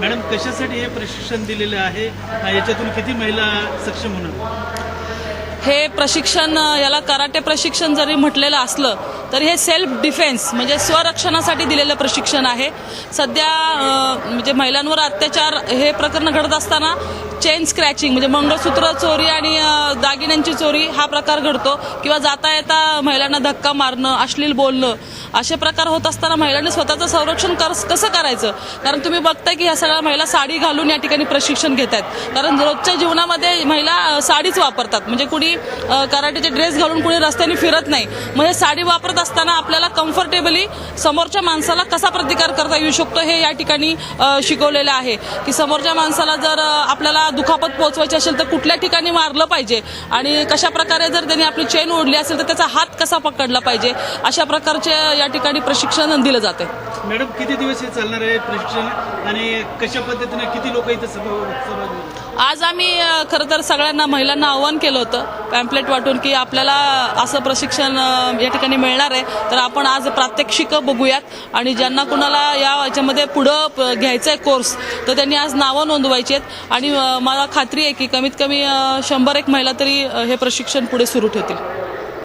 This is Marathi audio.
मॅडम कशासाठी हे प्रशिक्षण दिलेलं आहे? याच्यातून किती महिला सक्षम होणार? हे प्रशिक्षण याला कराटे प्रशिक्षण जरी म्हटलेलं असलं तरी हे सेल्फ डिफेन्स म्हणजे स्वरक्षणासाठी दिलेलं प्रशिक्षण आहे. सध्या म्हणजे महिलांवर अत्याचार हे प्रकरण घडत असताना चेन स्क्रॅचिंग म्हणजे मंगळसूत्र चोरी आणि दागिन्यांची चोरी हा प्रकार घडतो. किंवा जाता येता महिलांना धक्का मारणं अश्लील बोलणं असे प्रकार होत असताना महिलांनी स्वतःचं संरक्षण कर कसं करायचं? कारण तुम्ही बघताय की ह्या सगळ्या महिला साडी घालून या ठिकाणी प्रशिक्षण घेत आहेत. कारण रोजच्या जीवनामध्ये महिला साडीच वापरतात. म्हणजे कुणी कराटेचे ड्रेस घालून कुणी रस्त्याने फिरत नाही. म्हणजे साडी वापरत असताना आपल्याला कम्फर्टेबली समोरच्या माणसाला कसा प्रतिकार करता येऊ शकतो हे या ठिकाणी शिकवलेलं आहे. की समोरच्या माणसाला जर आपल्याला दुखापत पोहोचवायची असेल तर कुठल्या ठिकाणी मारलं पाहिजे? आणि कशा प्रकारे जर त्यांनी आपली चेन ओढली असेल तर त्याचा हात कसा पकडला पाहिजे? अशा प्रकारचे या ठिकाणी प्रशिक्षण दिलं जाते मॅडम किती दिवस हे चालणार आहे प्रशिक्षण? आणि कशा पद्धतीने किती लोक इथं सहभागी आज आम्ही खरं तर सगळ्यांना महिलांना आव्हान केलं होतं पॅम्पलेट वाटून की आपल्याला असं प्रशिक्षण या ठिकाणी मिळणार आहे. तर आपण आज प्रात्यक्षिक बघूयात. आणि ज्यांना कुणाला या याच्यामध्ये पुढं घ्यायचं आहे कोर्स तर त्यांनी आज नावं नोंदवायची आहेत. आणि मला खात्री आहे की कमीत कमी शंभर एक महिला तरी हे प्रशिक्षण पुढे सुरू ठेवतील.